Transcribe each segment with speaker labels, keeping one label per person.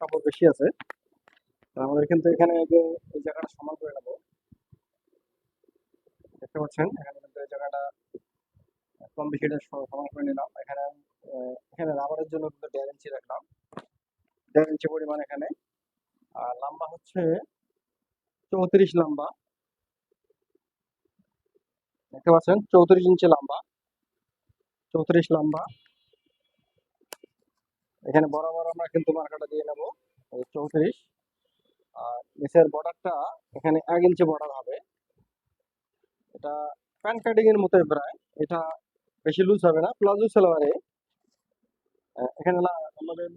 Speaker 1: কাপড় বেশি আছে। আমাদের কিন্তু এখানে যে, এই জায়গাটা সমান করে নেব। দেখতে পাচ্ছেন, এখানে কিন্তু এই জায়গাটা কম বেশিটা সমান করে নিলাম। এখানে এখানে রাবারের জন্য কিন্তু দেড় ইঞ্চি রাখলাম। দেড় ইঞ্চি পরিমাণ এখানে। আর লম্বা হচ্ছে চৌত্রিশ লম্বা। দেখতে পাচ্ছেন, চৌত্রিশ ইঞ্চি লম্বা। চৌত্রিশ লম্বা। এখানে বরাবর আমরা কিন্তু মার্কাটা দিয়ে নেব চৌত্রিশ। আর নিচের বর্ডারটা এখানে এক ইঞ্চি বর্ডার হবে। এটা প্যান্ট কাটিং এর মতোই প্রায়। এটা বেশি লুজ হবে না, প্লাজো সালোয়ারে। এখানে আমাদের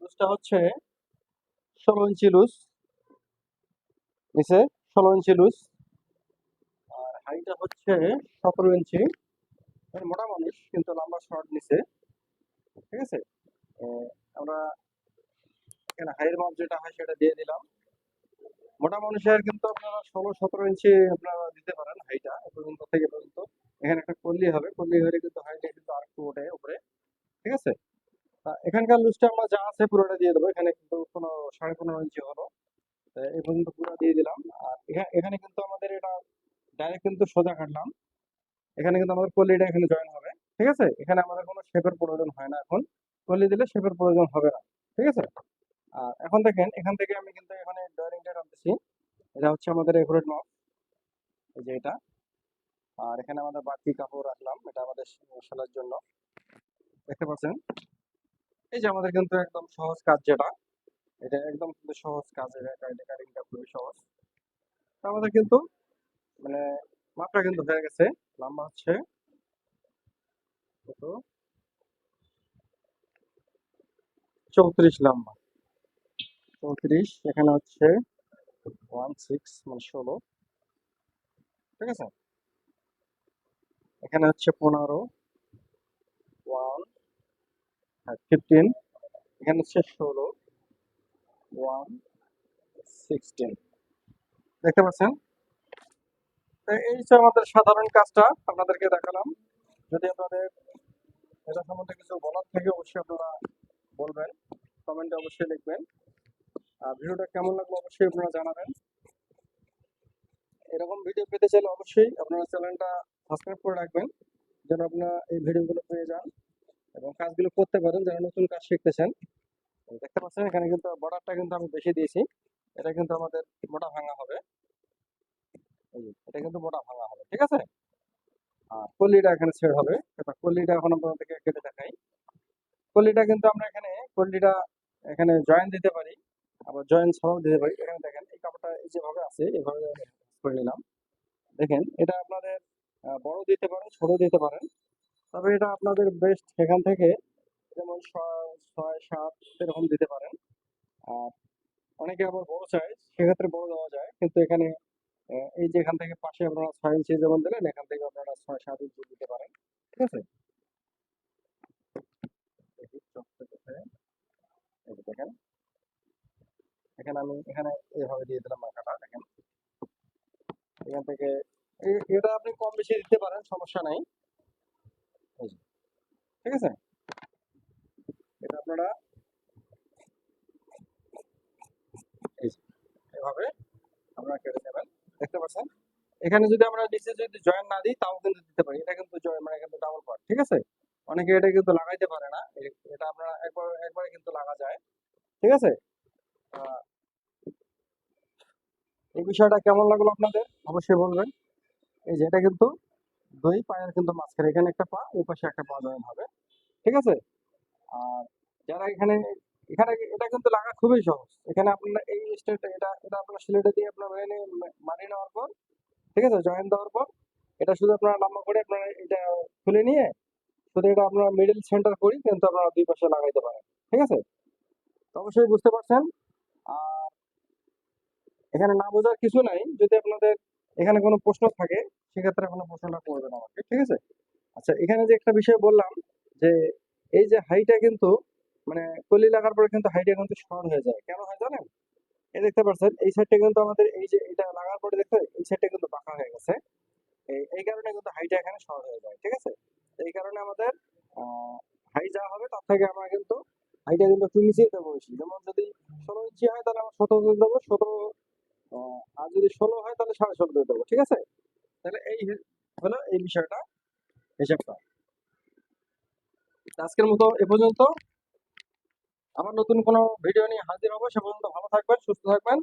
Speaker 1: লুজটা হচ্ছে ষোলো ইঞ্চি লুজ। নিচে ষোলো ইঞ্চি লুজ। আর হাইটা হচ্ছে সতেরো ইঞ্চি। মানে মোটা মানুষ, কিন্তু লম্বা শর্ট নিচে। ঠিক আছে? আমরা এখানে হাইয়ের মাপ যেটা হয় সেটা দিয়ে দিলাম। মোটা মানুষের কিন্তু আপনারা ষোলো, সতেরো ইঞ্চি আপনারা দিতে পারেন হাইটা পর্যন্ত থেকে পর্যন্ত। এখানে একটা কল্লি হবে, কল্লি হলে কিন্তু হাইটা কিন্তু আর একটু ওঠে উপরে, ঠিক আছে? এখানকার লুজটা আমরা যা আছে পুরোটা দিয়ে দেবো, এখানে কিন্তু কোনো সাড়ে পনেরো ইঞ্চি হলো। এই পর্যন্ত পুরো দিয়ে দিলাম। আর এখা- এখানে কিন্তু আমাদের এটা ডাইরেক্ট কিন্তু সোজা কাটলাম। এখানে কিন্তু আমাদের কল্লিটা এখানে জয়েন হবে, ঠিক আছে? এখানে আমাদের কোনো শেপের প্রয়োজন হয় না এখন। কল্লি দিলে শেপের প্রয়োজন হবে না, ঠিক আছে? আর এখন দেখেন, এখান থেকে আমি কিন্তু এখানে ডয়ারিংটা টানতেছি এটা হচ্ছে আমাদের একুরেট মাপ এই যে এটা। আর এখানে আমাদের বাড়তি কাপড় রাখলাম, এটা আমাদের সেলার জন্য। দেখতে পাচ্ছেন? এই যে আমাদের কিন্তু একদম সহজ কাজ যেটা, এটা একদম কিন্তু সহজ কাজ, এটা খুবই সহজ। তো আমাদের কিন্তু মানে মাপটা কিন্তু হয়ে গেছে, লম্বা হচ্ছে। কত? চৌত্রিশ লম্বা চৌত্রিশ, এখানে হচ্ছে ওয়ান সিক্স মানে ষোলো। ঠিক আছে? এখানে হচ্ছে পনেরো। ওয়ান ফিফটিন এখানে হচ্ছে ষোলো। ওয়ান সিক্সটিন দেখতে পাচ্ছেন? এই হচ্ছে আমাদের সাধারণ কাজটা, আপনাদেরকে দেখালাম। যদি আপনাদের এটা সম্বন্ধে কিছু বলার থেকে, অবশ্যই আপনারা বলবেন কমেন্টে অবশ্যই লিখবেন। আর ভিডিওটা কেমন লাগল অবশ্যই আপনারা জানাবেন। এরকম ভিডিও পেতে চাইলে অবশ্যই আপনারা চ্যানেলটা সাবস্ক্রাইব করে রাখবেন, যেন আপনারা এই ভিডিওগুলো পেয়ে যান এবং কাজগুলো করতে পারেন, যারা নতুন কাজ শিখতেছেন। দেখতে পাচ্ছেন, এখানে কিন্তু বর্ডারটা কিন্তু আমি বেশি দিয়েছি। এটা কিন্তু আমাদের মোটা ভাঙা হবে। এটা কিন্তু মোটা ভাঙা হবে, ঠিক আছে? আর কলিটা এখানে ছেড় হবে। কলিটা এখন আপনাদেরকে কেটে দেখাই। কলিটা কিন্তু আমরা এখানে, কলিটা এখানে জয়েন দিতে পারি। আবার জয়েন ছাড়াও দিতে পারি। এখানে দেখেন, এই কাপড়টা এই যেভাবে আছে, এভাবে করে নিলাম। দেখেন, এটা আপনাদের বড় দিতে পারেন, ছোট দিতে পারেন। তবে এটা আপনাদের বেস্ট এখান থেকে যেমন ছয় সাত এরকম দিতে পারেন। আর অনেকে আবার বড় চায়, সেক্ষেত্রে বড় দেওয়া যায়। কিন্তু এখানে এই যে এখান থেকে পাশে আপনারা ছয় ইঞ্চি যেমন দিলেন, এখান থেকে আপনারা ছয়, সাত ইঞ্চি দিতে পারেন। ঠিক আছে? এখানে আমি, এখানে এইভাবে দিয়ে দিলাম মাথাটা দেখেন। এখান থেকে এটা আপনি কম বেশি দিতে পারেন, সমস্যা নাই। ঠিক আছে? এটা আপনারা এভাবে আপনারা কেটে নেবেন। দেখতে পাচ্ছেন? এখানে যদি আমরা নিচে যদি জয়েন না দিই, তাও কিন্তু দিতে পারি। এটা কিন্তু জয়েন মানে কিন্তু ডাবল পার্ট ঠিক আছে? অনেকে এটা কিন্তু লাগাইতে পারে না। এটা আপনারা একবার, একবারে কিন্তু লাগা যায়। ঠিক আছে? এই বিষয়টা কেমন লাগল আপনাদের? অবশ্যই বলবেন। এই যে এটা কিন্তু দুই পায়ের কিন্তু মাঝখানে, এখানে একটা পা ওই পাশে একটা পা জয়েন হবে। ঠিক আছে? আর যারা এখানে এখানে এটা কিন্তু লাগা খুবই সহজ। এখানে আপনারা এই স্টেট এটা এটা আপনার সিলেটে দিয়ে আপনার মেনে মানিয়ে নেওয়ার পর, ঠিক আছে? জয়েন দেওয়ার পর, এটা শুধু আপনারা লম্বা করে আপনারা এটা খুলে নিয়ে শুধু এটা আপনারা মিডল সেন্টার করি, কিন্তু আপনারা দুই পাশে লাগাইতে পারেন। ঠিক আছে? তো অবশ্যই বুঝতে পারছেন। আর এখানে না বোঝার কিছু নাই। যদি আপনাদের এখানে কোনো প্রশ্ন থাকে, সেক্ষেত্রে কোনো প্রশ্নটা করবেন আমাকে। ঠিক আছে? আচ্ছা এখানে যে একটা বিষয় বললাম, যে এই যে হাইটা কিন্তু মানে কলি লাগার পরে কিন্তু হাইটা কিন্তু শর্ট হয়ে যায়। কেন হয় জানেন? এই দেখতে পাচ্ছেন, এই সাইডটা কিন্তু আমাদের এই যে এটা লাগার পরে দেখতে, এই সাইডটা কিন্তু বাঁকা হয়ে গেছে। এই কারণে কিন্তু হাইটা এখানে শর্ট হয়ে যায়। ঠিক আছে? এই কারণে আমাদের হাই যা হবে তার থেকে আমরা কিন্তু হাইটটা কিন্তু একটু নিচেই দেবো বেশি। যেমন যদি ষোলো ইঞ্চি হয় তাহলে আমরা সতেরো দিয়ে দেবো, সতেরো আর যদি ষোলো হয় তাহলে সাড়ে ষোলো দিয়ে দেবো, ঠিক আছে? তাহলে এই হলো এই বিষয়টা হিসাবটা আজকের মতো এ পর্যন্ত। আমার নতুন কোনো ভিডিও নিয়ে হাজির হব, সে পর্যন্ত ভালো থাকবেন, সুস্থ থাকবেন।